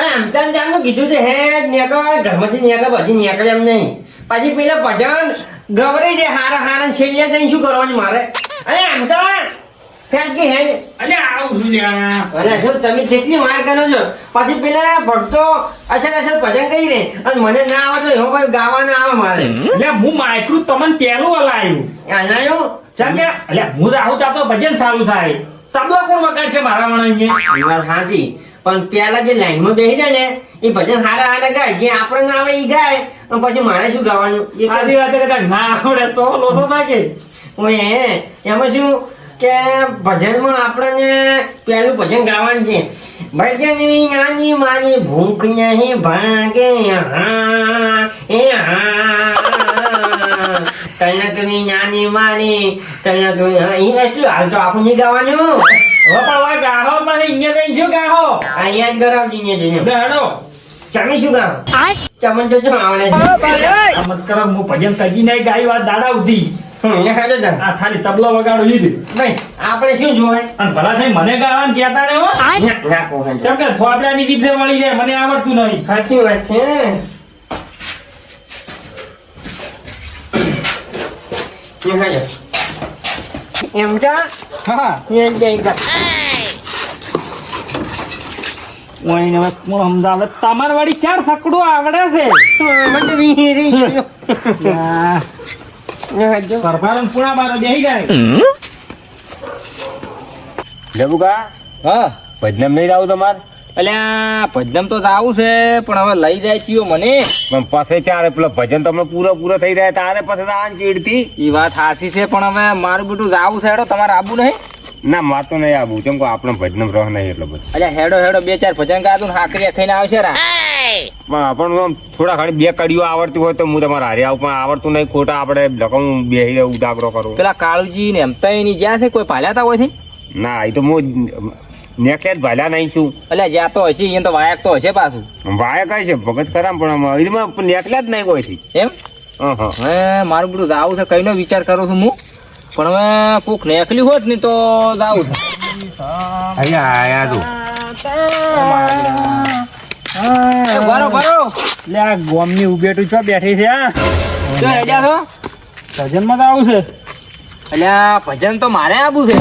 અને આમ તાન જાણનું કીધું છે હે નેકળ ઘરમાંથી નેકળ બધી નીકળે એમ નહીં. પછી પેલા ભજન ગવરી જે હારા હારા છેલ્લે જઈને શું કરવાનું મારે? અરે આમ તો ફેંક હે? અરે આવું છું અરે અને તમે જેટલી વાર કરો છો પછી પેલા ભક્તો અસર અસર ભજન કહી રે. અને મને ના આવે તો ભાઈ ગાવા ના આવે મારે. એટલે હું માઇક્રું તમને પહેલું હલાયું. જેમ કે? એટલે હું રાહુ તો ભજન સારું થાય. તબલા કોણ વગાડશે મારા વણ અહીંયા? વાત સાચી. પણ પેલા જે લાઈનમાં બેસી જાય ને એ ભજન હારા હારા ગાય જે આપણે ના આવે એ ગાય અને પછી મારે શું ગાવાનું? આધી વાતે કદાચ ના આવડે તો લોસો કે ઓય એમાં શું કે ભજનમાં આપણને પહેલું ભજન ગાવાનું છે. ભજનની નાની મારી ભૂખ નહીં ભાગે હા એ હા. કનકની નાની મારી હા એટલું હાલ તો આપણું નહીં ગાવાનું? પણ ગાહો પછી અહીંયા કઈ શું ગાહો. આ યાદ કરાવજી ને જઈને એટલે હેડો તમે શું ગાવ ચમન તો શું આવડે છે. ચમત્કાર હું ભજન તજી નહીં ગાઈ વાત દાડા ઉધી. એ ખાજો જા. આ ખાલી તબલો વગાડો લીધું ભાઈ આપણે શું જોવાય અને ભલા થઈ મને ગાવાનું કહેતા રહે હો. ના ના કહો હે. કેમ કે થોપડાની વિદ્યા મળી જાય મને આવડતું નહીં. સાચી વાત છે. એ ખાજો. એમ જા nhìn gì જઈ ઓય ને બસ કોણ સમજાવે તમાર વાડી ચાર સકડો આવડે છે મને ખાજો. સરભારમ પૂણા બાર બેહી જાય લેબુકા હા ભજનમ નહીં આવું તમાર અલ્યા ભજનમ તો જાવું છે પણ હવે લઈ જાય છીએ મને. પણ પાસે ચારે પેલા ભજન તમને પૂરો પૂરો થઈ રહ્યા તારે પાસે આન ચીડતી? એ વાત સાચી છે પણ હવે મારું બેટું જાવું છે હેડો તમારે આબુ નહીં? ના માર તો નહીં આવું કેમ કે આપણે ભજનમ રહ નહીં એટલો બધું. અલ્યા હેડો હેડો બે ચાર ભજન ગાતું ને હાકરિયા ખાઈને આવશે રા. પણ આપણને થોડા ઘણી બે કડીઓ આવડતી હોય તો હું તમારે હારે આવું પણ આવડતું નહીં ખોટા આપણે લખમ બેહી ઉદાગરો કરું. પેલા કાળુજી ને એમ તો એની જ્યાં છે કોઈ પાલ્યાતા હોય છે? ના એ તો હું નેકલેટ ભાલા નહીં છું. અલ્યા જ્યાં તો હશે અહીંયા તો વાયક તો હશે પાછું. વાયક હશે ભગત કરામ પણ એમાં નેકલેટ નહીં કોઈથી. એમ? હં હં હવે મારું બધું જાવું છે કઈનો વિચાર કરું છું હું. પણ હવે કોક નેકલી હોત ને તો જાવું છે. અહીંયા આયા તું. બરો બરો લે આ ગોમની ઉગેટું છો બેઠી છે આ જો હેડ્યા તો આવું છે. અલ્યા ભજન તો મારે આબુ છે.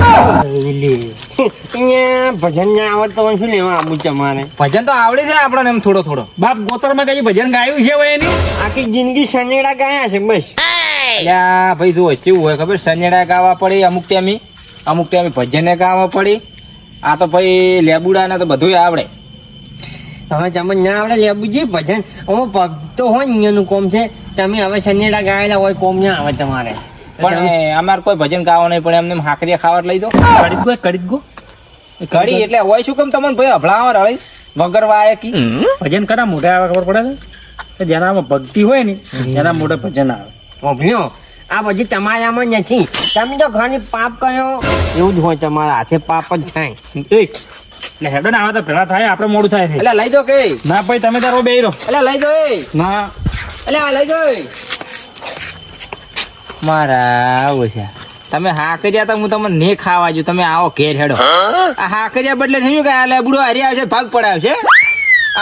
ભજન ના આવડતો હોય શું લેવા આવું મારે ભજન તો આવડે છે આપણને એમ થોડો થોડો. બાપ ગોતરમાં કઈ ભજન ગાયું છે હોય એની? આખી જિંદગી સનેડા ગાયા છે બસ. અલ્યા ભાઈ જો કેવું હોય ખબર? સંજેડા ગાવા પડે અમુક ટાઈમે અમુક ટાઈમે ભજને ગાવા પડે. આ તો ભાઈ લેબુડા ને તો બધું આવડે. હવે તમે ના આવડે લેબુજી ભજન? હું ભક્તો હોય ને અહીંયાનું કોમ છે તમે હવે સનેડા ગાયેલા હોય કોમ ના આવે તમારે. પણ અમારે કોઈ ભજન ગાવા નહીં પણ એમને એમ હાકરિયા ખાવા લઈ દો કડી ગો. કડી ગો કડી એટલે હોય શું કેમ તમને ભાઈ અભળાવા રળી? વગર વાય કી? ભજન કરા મોઢે આવે ખબર પડે છે? કે જેનામાં ભક્તિ હોય ને એના મોઢે ભજન આવે. ઓભલ્યો આ બધી તમારામાં નથી. તમે તો ઘણી પાપ કર્યો. એવું જ હોય તમારા હાથે પાપ જ થાય. એ એટલે હેડો ને આવે તો ભેળા થાય આપણે મોડું થાય એટલે લઈ દો કે. ના ભાઈ તમે તારો બે રહો. એટલે લઈ દો ના. એટલે આ લઈ દો મારા ઓછા તમે હાકરિયા તો હું તમને ને ખાવા જો તમે આવો ઘેર હેડો. આ હાકરિયા બદલે થયું કે આ લેબડો હરી આવશે ભાગ પડાવશે?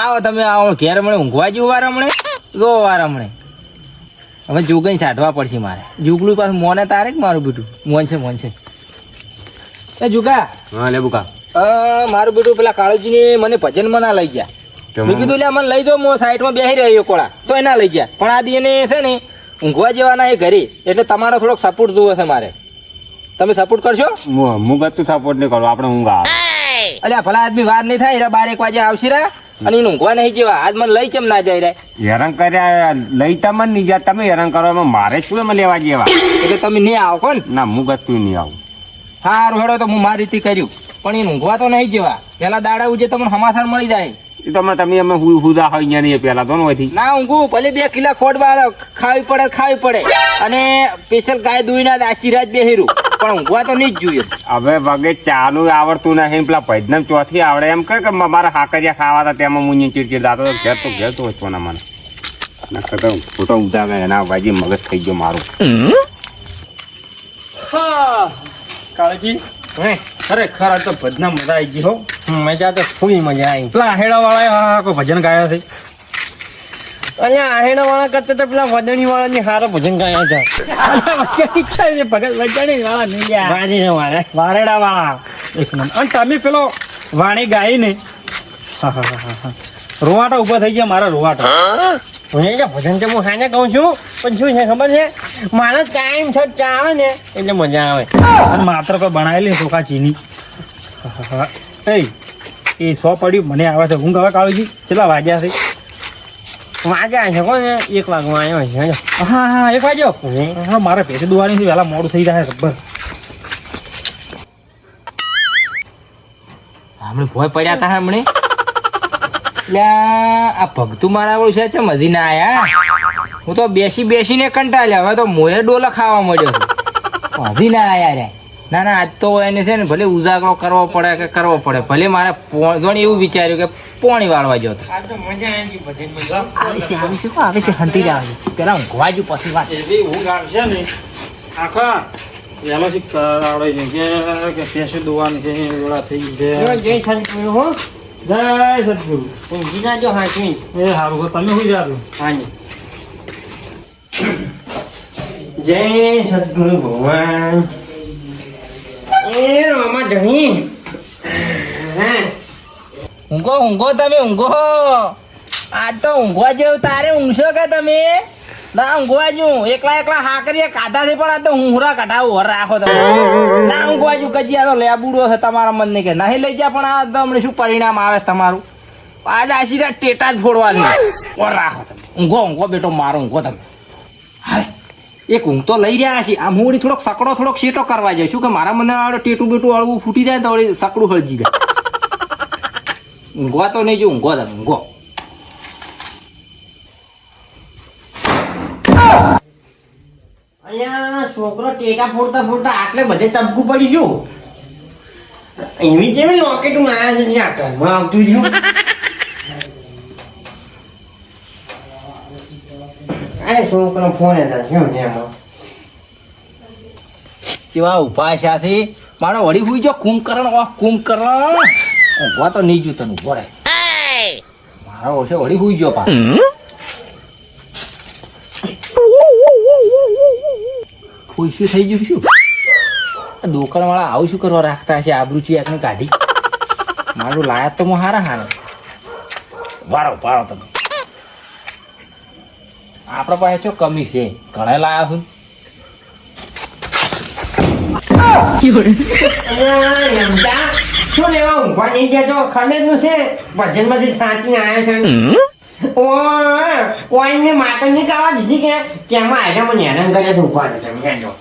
આવો તમે આવો ઘેર મળે ઊંઘવા જેવું વાર મળે જો વાર મળે હવે જુગઈ સાધવા પડશે મારે. જુગલું પાછું મોને તારે જ મારું બીટું? મોન છે મોન છે. એ જુગા. હા લેબુકા બુકા. મારું બેટું પેલા કાળુજીને મને ભજનમાં ના લઈ ગયા. મેં કીધું લે મને લઈ જાઓ હું સાઈડમાં બેસી રહ્યો કોળા. તો એના લઈ ગયા. પણ આ દીને છે ને ઊંઘવા જેવાના એ ઘરે એટલે તમારો થોડોક સપોર્ટ જોવો છે મારે. તમે સપોર્ટ કરશો? હું હું સપોર્ટ નહીં કરું આપણે ઊંઘ આવે. અલ્યા ભલા આદમી વાર નહીં થાય બાર એક વાગે આવશે રા અને એને ઊંઘવા નહીં જેવા. આજ મને લઈ કેમ ના જાય રે. હેરાન કર્યા લઈ તમે નહીં જાય તમે હેરાન કરો એમાં મારે શું એમાં લેવા જેવા? એટલે તમે નહીં આવો કોણ ના હું ગતું નહીં આવું. સારું હેડો તો હું મારી રીતે કર્યું. પણ એને ઊંઘવા તો નહીં જેવા. પેલા દાડા ઉજે તમને સમાચાર મળી જાય. એ તો અમે તમે અમે હુ- હુદા હોય અહીંયા નહીં પેલા તો નથી ના ઊંઘું. ભલે બે કિલા ખોટ બાળ ખાવી પડે ખાવી પડે. અને સ્પેશિયલ ગાય દુઈના આશીર્વાદ બેહેરું. પણ ઊંઘવા તો નહીં જ જોઈએ. હવે વગે ચાલુ આવડતું નથી પેલા ભજનમ ચોથી આવડે. એમ કહે કે મારા હાકરિયા ખાવા હતા તેમાં મુંજી ચીડચીડ દાતો તો ઘેર તો ઘેર તો હતો મને. ખતો ખોટો ઉધા ગયા એના વાજી મગજ થઈ ગયો મારું. હા કાળજી. હે? ખરેખર આ તો ભજના મજા આવી ગઈ હો. મજા તો ફૂલ મજા આવી. પેલા આહેડા વાળા કોઈ ભજન ગાયા છે? અને આહેડા વાળા કરતા તો પેલા વદણી વાળા ની હારો ભજન ગાયા હતા. ઈચ્છા છે ભગત વચન વાળા નહીં લ્યા. વાળા વારેડા વાળા એક નંબર. અને તમે પેલો વાણી ગાઈ ને હા, હા, હા, હા. રોવાટા ઊભા થઈ ગયા મારા રોવાટા. હું? ભજન તો હું હાને કહું છું? પણ શું છે ખબર છે? મારો ટાઈમ છે ચા આવે ને એટલે મજા આવે. અને માત્ર કોઈ બનાવેલી ચોખા ચીની. હા, હા, એ સો પડ્યું મને આવે છે. ઊંઘ હવે આવે છે કેટલા વાગ્યા છે? વાગ્યા છે કોને એક વાગવા આવ્યો છે હા હા એક વાગ્યો? હા? મારે ભેંસ દુવાની છે વહેલા મોડું થઈ જાય ખબર હમણાં ભોય પડ્યા હતા હમણે? એટલે આ ભગતું મારા વાળું છે છે મજી ના આયા? હું તો બેસી બેસીને કંટાળ્યા હવે તો મોયે ડોલા ખાવા મળ્યો છું. ના આયા રે. ના ના આજ તો એને છે ને ભલે ઉજાગરો કરવો પડે કે કરવો પડે ભલે મારે પોણી એવું વિચાર્યું કે પોણી વાળવા જતો આ તો મજા આવી છે આવે છે આવે છે? હંતી રહ્યા આવે છે. પેલા ઊંઘવા જ પછી વાત. એવી ઊંઘ આવશે ને આખા વહેલો થી છે કે કે ભેંસ દોવાની છે વેળા થઈ છે. જય હો. સદગુરુ. ઊંઘી નાજો હાચી એ સારું તમે હોઈ જાજો. હાજી જય સદગુરુ ભગવાન. ઊંઘો ઊંઘો તમે, ઊંઘો. આજ તો ઊંઘવા જેવું તારે ઊંઘશો કે તમે? ના, ઊંઘવા જુ એકલા એકલા હાકરીએ કાઢાથી પણ આ તો ઊંઘરા કઢાવું હર રાખો તમે. ના ઊંઘવા જુ કજી આ તો લેબુડો છે તમારા મનને કે. નહીં લઈ જા, પણ આ તો હમણાં શું પરિણામ આવે તમારું? આજ આશીર્વાદ ટેટા જ ફોડવાની. ઓર રાખો તમે. ઊંઘો ઊંઘો બેટો, મારો ઊંઘો તમે. એક ઊંઘ તો લઈ રહ્યા છે. આમ હું થોડોક સકડો થોડોક શેટો કરવા જાય શું કે મારા મને આવડે ટેટું બેટું હળવું ફૂટી જાય તો વળી સકડું હળજી જાય. ઊંઘવા તો નહીં જો ઊંઘો તમે ઊંઘો અહીંયા છોકરો ટેકા ફોડતા ફોડતા આટલે બધે તબકું પડી ગયું. એવી કેવી લોકેટ માયા છે જ્યાં આવતું રહ્યું. છોકરો ફોન હતા શું ને એમાં જેવા ઊભા છે મારો વળી ભૂઈ જો કુંભકરણ ઓ કુંભકરણ. ઊભા તો નહીં જોતું ઊભો રહે મારો ઓછે વળી ભૂઈ જો પા ખુશી થઈ ગયું શું? આ દુકાન વાળા આવું શું કરવા રાખતા હશે આબરૂ છે આપણે કાઢી મારું લાયા તો હું હારા હારા. વાળો વાળો તમે. આપણા પાસે શું કમી છે? ઘણા લાયા છું? શું લેવા ઊંઘવા નહીં ગયા તો ખંડેરનું છે. ભજનમાંથી થાકીને આવ્યા છે. ઓય ઓય ને માતા ની કાવા દીધી કે કેમાં આવ્યા મને હેરાન કરે છે ઊભા છે તમે હેજો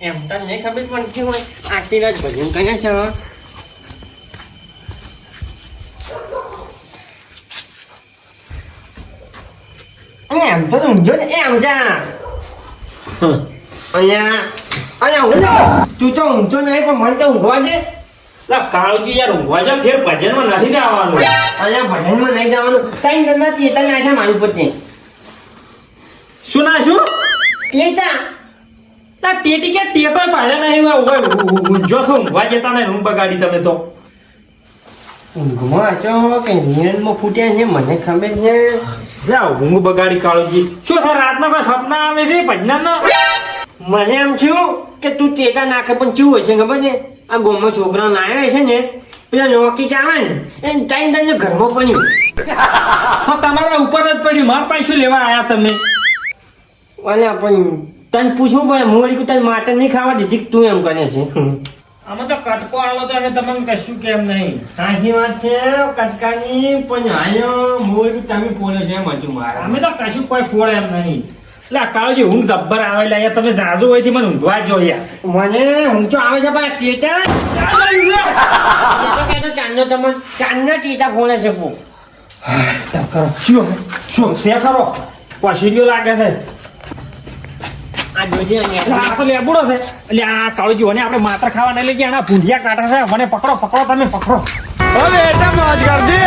એમ તો નહીં ખબર પડતી હોય. આશીર્વાદ ભજન કર્યા છે એમ તો ઊંઘજો ને એમ જા અહીંયા અહીંયા ઊંઘ તું તો ઊંઘતો નહીં પણ મને તો ઊંઘવા દે લા કાળજી યાર ઊંઘવા જા ફેર ભજનમાં નથી ને આવવાનું અહીંયા ભજનમાં નહીં જવાનું ત્રણ જણના ચેતન નાખ્યા મારી ઉપર શું ના શું લેતા ના ટેટી કે ટેટો પાડ્યા નહીં ઊંઝો છો ઊંઘવા જતા ને રૂમ બગાડી તમે તો ઊંઘમાં છો કે નિયનમાં ફૂટ્યા છે મને ખબર છે ઊંઘ બગાડી કાળજી શું કોઈ સપના આવે છે ભજનનો? મને એમ થયું કે તું ચેતા નાખે પણ ચેવું હશે ખબર છે? આ ગોમાં છોકરા નાયા છે ને પેલા નોકી ચાવે ને એને ટાઈમ ટાઈમ ઘરમાં પડ્યું. તો તમારા ઉપર જ પડ્યું માર પાસે લેવા આવ્યા તમે? અલ્યા પણ તને પૂછવું પડે મોડી વળી તને માતા નહીં ખાવા દીધી તું એમ કરે છે? આમાં તો કટકો આવો તો અમે તમને કશું કેમ નહીં. સાચી વાત છે કટકાની પણ આયો મોર તમે ફોડે છે એમ મારા. અમે તો કશું કોઈ ફોડ એમ નહીં. એટલે કાળજી ઊંઘ જબ્બર આવે લે યાર તમે જાજુ હોયથી મને ઊંઘવા જોઈએ. યાર મને ઊંચો આવે છે પણ ટેટા? ટેટા કહેતો ચાંદનો તમને ચાંદના ટેટા ફોડે છે બહુ શું? શું? શે ખરો પસીરીઓ લાગે છે? આ જોજે એટલે આ તો છે. એટલે આ કાળજી અને આપણે માત્ર ખાવા નહીં લઈ ગયા ભૂંડિયા કાઢે છે. મને પકડો પકડો, તમે પકડો. હવે મોજ કર દે